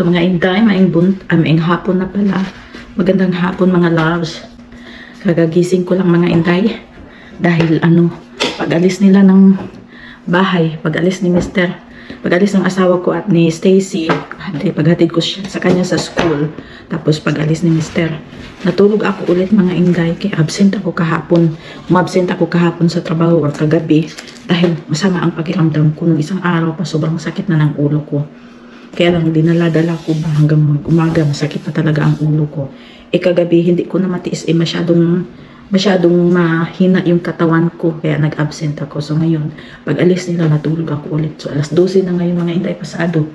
Hello mga inday, maing bunt, ah, maing hapon na pala. Magandang hapon mga loves. Kagagising ko lang mga inday. Dahil ano, pag-alis nila ng bahay, pag-alis ni Mr. Pag-alis ng asawa ko at ni Stacy, hati- paghatid ko siya sa kanya sa school. Tapos pag-alis ni Mr. Natulog ako ulit mga inday, kaya absent ako kahapon. Umabsent ako kahapon sa trabaho or kagabi dahil masama ang pakiramdam ko nung isang araw pa sobrang sakit na ng ulo ko. Kaya lang dinala-dala ko ba hanggang umaga, masakit na talaga ang ulo ko. E kagabi, hindi ko na matiis, eh masyadong, masyadong mahina yung katawan ko, kaya nag-absent ako. So ngayon, pag alis nila, natulog ako ulit. So alas 12 na ngayon mga inday pasado.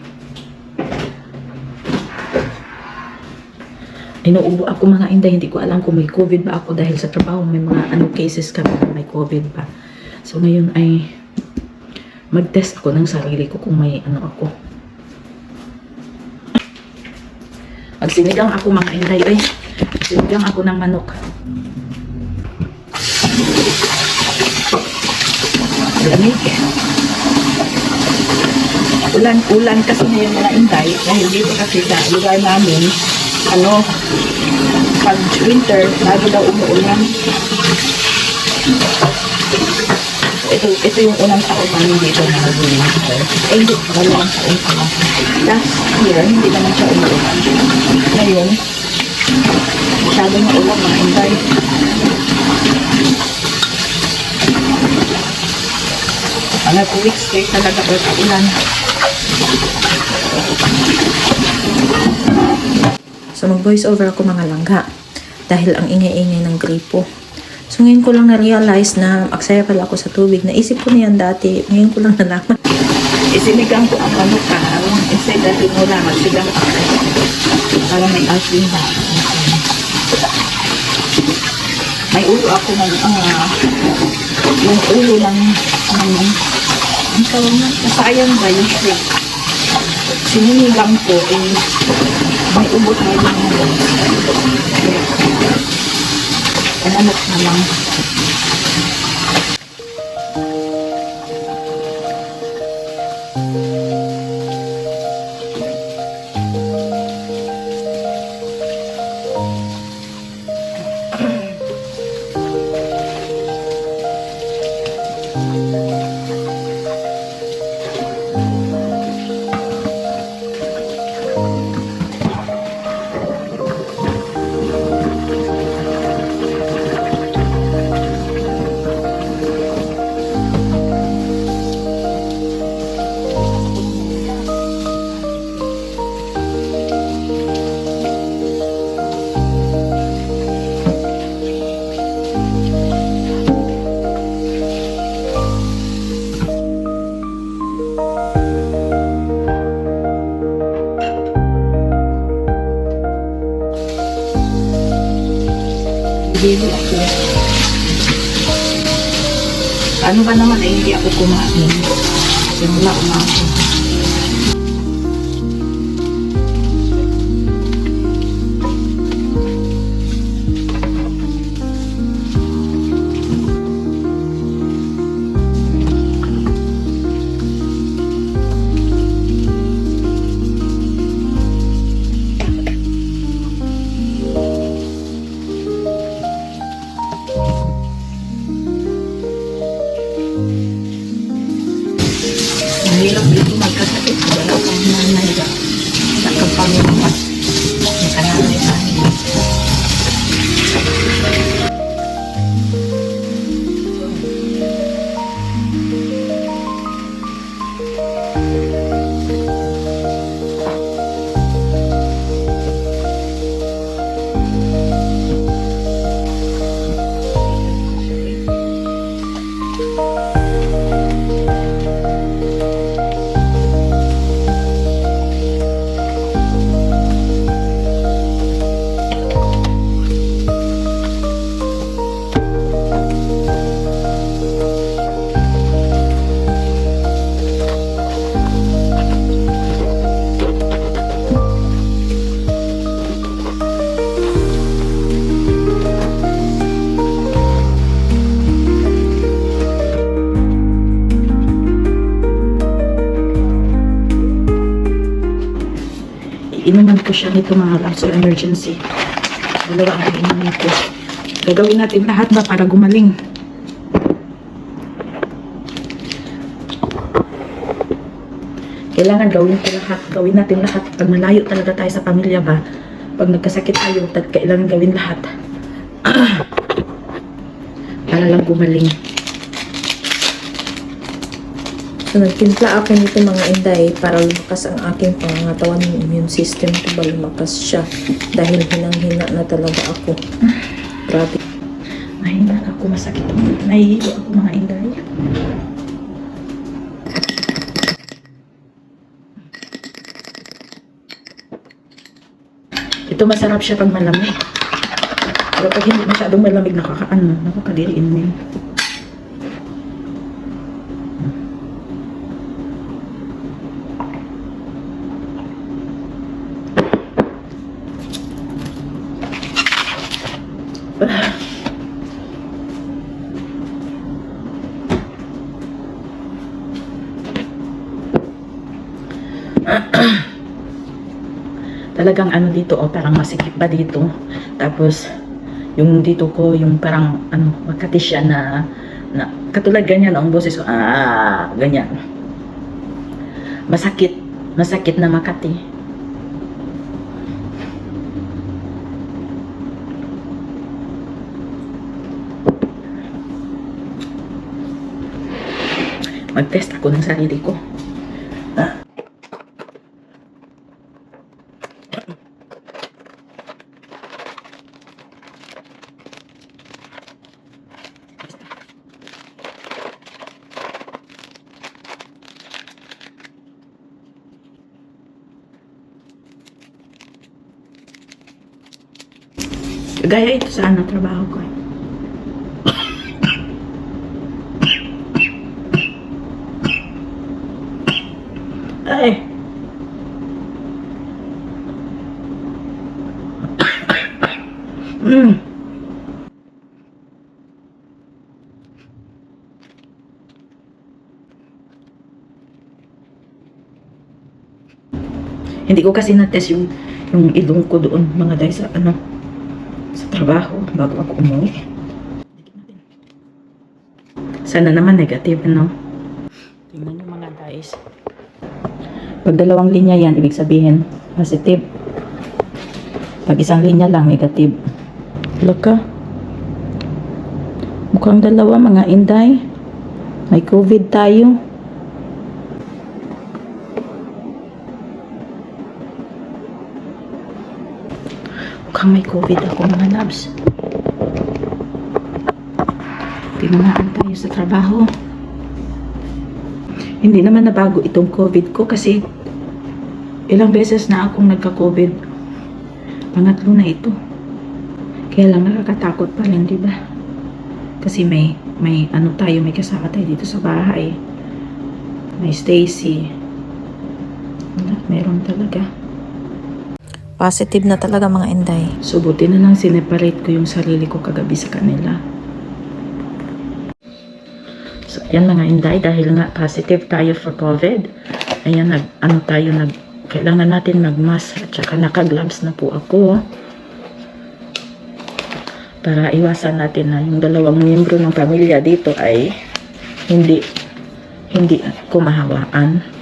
Inuubo ako mga inday, hindi ko alam kung may COVID ba ako dahil sa trabaho may mga ano cases kami may COVID pa. So ngayon ay mag-test ako ng sarili ko kung may ano ako. Magsinigang ako mga inday ay. Magsinigang ako ng manok. Lamig. Ulan, ulan kasi ngayon mga inday. Dahil dito kasi sa lugar namin, ano, pag winter, lagi daw umuulan. Ito, ito yung unang taon namin dito na nag-winter. Eh, hindi, dalawang taon pa lang. Last year, hindi naman siya umuulan. Ngayon, masyado na ulan mga inday. Mga two weeks straight talaga ulit ulan. So mag-voice over ako mga langga dahil ang ingay-ingay ng gripo. So ngayon ko lang na-realize na aksaya pala ako sa tubig. Naisip ko na yan dati. Ngayon ko lang nalaman. Isinigang ko ang manok ka. Instead na tinula, magsigang ako. Para may asin ba. May ulo ako ng, ah, yung ulo ng, ng, ang tawag na, nasayang ba yung shrimp? Sininigang ko, eh, may ubot na yung mga. Manok na lang. Bili ako. Ano ba naman eh, hindi ako kumain. Simula umaga. you iinuman ko siya nito mga or emergency. Dalawa ang iinuman ko. Gagawin natin lahat ba para gumaling. Kailangan gawin ko lahat. Gawin natin lahat. Pag malayo talaga tayo sa pamilya ba, pag nagkasakit tayo, tad kailangan gawin lahat. para lang gumaling. So, nagtimpla ako nito mga inday para lumakas ang aking pangangatawan ng immune system ko ba lumakas siya dahil hinang-hina na talaga ako. Grabe. Mahina ako, masakit ako. Nahihilo ako mga inday. Ito masarap siya pag malamig. Pero pag hindi masyadong malamig, nakakaano, nakakadiriin mo yun. Talagang ano dito, oh, parang masikip ba dito. Tapos, yung dito ko, yung parang, ano, makati siya na, na, katulad ganyan, ang boses ko, ah, ganyan. Masakit, masakit na makati. Mag-test ako ng sarili ko. Gaya ito sa ano, trabaho ko. eh. Ay. Mm. Hindi ko kasi na-test yung, yung ilong ko doon, mga dahil sa ano, trabaho bago ako umuwi. Sana naman negative, ano? Tingnan nyo mga guys. Pag dalawang linya yan, ibig sabihin positive. Pag isang linya lang, negative. Look ka. Mukhang dalawa mga inday. May COVID tayo. Mukhang may COVID ako mga labs. Tinamaan tayo sa trabaho. Hindi naman nabago itong COVID ko kasi ilang beses na akong nagka-COVID. Pangatlo na ito. Kaya lang nakakatakot pa rin, di ba? Kasi may may ano tayo, may kasama tayo dito sa bahay. May Stacy. Wala, meron talaga. Positive na talaga mga inday. So, buti na lang sineparate ko yung sarili ko kagabi sa kanila. So, ayan mga inday, dahil nga positive tayo for COVID, ayan, nag, ano tayo, nag, kailangan natin mag-mask at saka naka-gloves na po ako para iwasan natin na yung dalawang miyembro ng pamilya dito ay hindi hindi kumahawaan.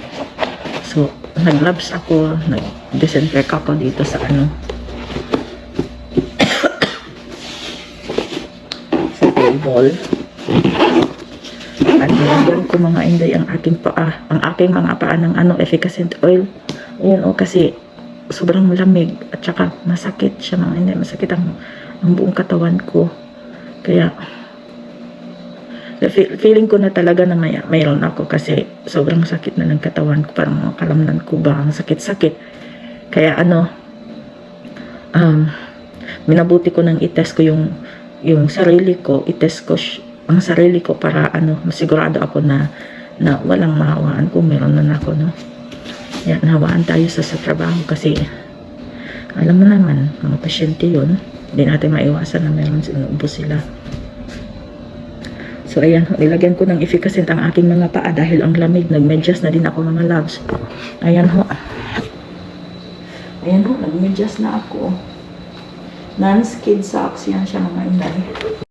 Nag-gloves ako, nag-disinfect ako dito sa ano, sa table. At nilagyan ko mga inday ang aking paa, ang aking mga paa ng ano, efficacent oil. Ayan o, kasi sobrang lamig at saka masakit siya mga inday, masakit ang, ang buong katawan ko. Kaya, feeling ko na talaga na may, mayroon ako kasi sobrang sakit na ng katawan ko, parang mga kalamnan ko ba, ang sakit-sakit. Kaya ano, um, minabuti ko nang itest ko yung yung sarili ko, itest ko ang sarili ko para ano, masigurado ako na na walang mahawaan kung meron na ako, no. Yan, hawaan tayo sa, sa trabaho kasi alam mo naman, mga pasyente yun, hindi natin maiwasan na meron sinubo sila. So, ayan, nilagyan ko ng efficacent ang aking mga paa dahil ang lamig, nagmedyas na din ako mga loves. Ayan ho. Ayan ho, nagmedyas na ako. Non-skid socks yan siya mga inday.